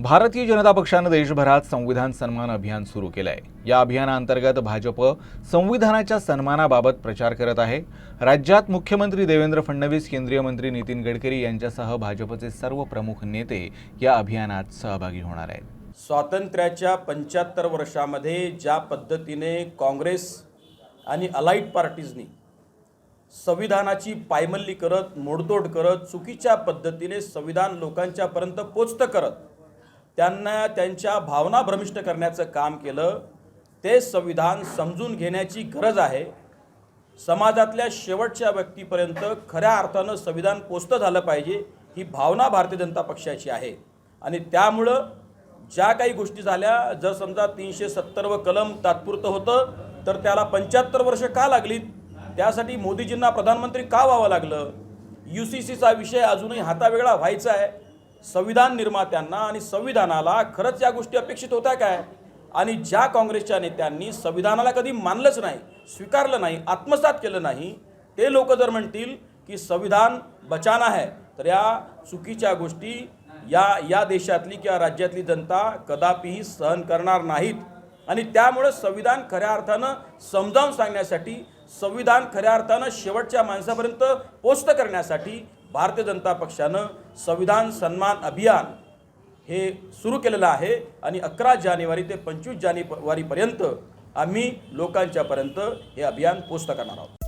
भारतीय जनता पक्षानं देशभरात संविधान सन्मान अभियान सुरू केलं आहे या अभियानाअंतर्गत भाजप संविधानाच्या सन्मानाबाबत प्रचार करत आहे. राज्यात मुख्यमंत्री देवेंद्र फडणवीस केंद्रीय मंत्री नितीन गडकरी यांच्यासह भाजपचे सर्व प्रमुख नेते या अभियानात सहभागी होणार आहेत. स्वातंत्र्याच्या पंच्याहत्तर वर्षामध्ये ज्या पद्धतीने काँग्रेस आणि अलाईट पार्टीजनी संविधानाची पायमल्ली करत मोडतोड करत चुकीच्या पद्धतीने संविधान लोकांच्यापर्यंत पोचतं करत त्यांना त्यांच्या भावना भ्रमिष्ट करण्याचं काम केलं. ते संविधान समजून घेण्याची गरज आहे. समाजातल्या शेवटच्या व्यक्तीपर्यंत खऱ्या अर्थानं संविधान पोचतं झालं पाहिजे ही भावना भारतीय जनता पक्षाची आहे. आणि त्यामुळं ज्या काही गोष्टी झाल्या जर समजा तीनशे सत्तर व कलम तात्पुरतं होतं तर त्याला पंच्याहत्तर वर्ष का लागलीत? त्यासाठी मोदीजींना प्रधानमंत्री का व्हावं लागलं? यू सी सीचा विषय अजूनही हातावेगळा व्हायचा आहे. संविधान निर्मात्यांना आणि संविधानाला खरंच या गोष्टी अपेक्षित होत्या काय? आणि ज्या काँग्रेसच्या नेत्यांनी संविधानाला कधी मानलंच नाही स्वीकारलं नाही आत्मसात केलं नाही ते लोक जर म्हणतील की संविधान बचाना आहे तर या चुकीच्या गोष्टी या या देशातली किंवा राज्यातली जनता कदापिही सहन करणार नाहीत. आणि त्यामुळे संविधान खऱ्या अर्थानं समजावून सांगण्यासाठी संविधान खऱ्या अर्थानं शेवटच्या माणसापर्यंत पोस्ट करण्यासाठी भारतीय जनता पक्षानं संविधान सन्मान अभियान हे सुरू केलेलं आहे आणि अकरा जानेवारी ते पंचवीस जानेवारीपर्यंत आम्ही लोकांच्यापर्यंत हे अभियान पोचत करणार आहोत.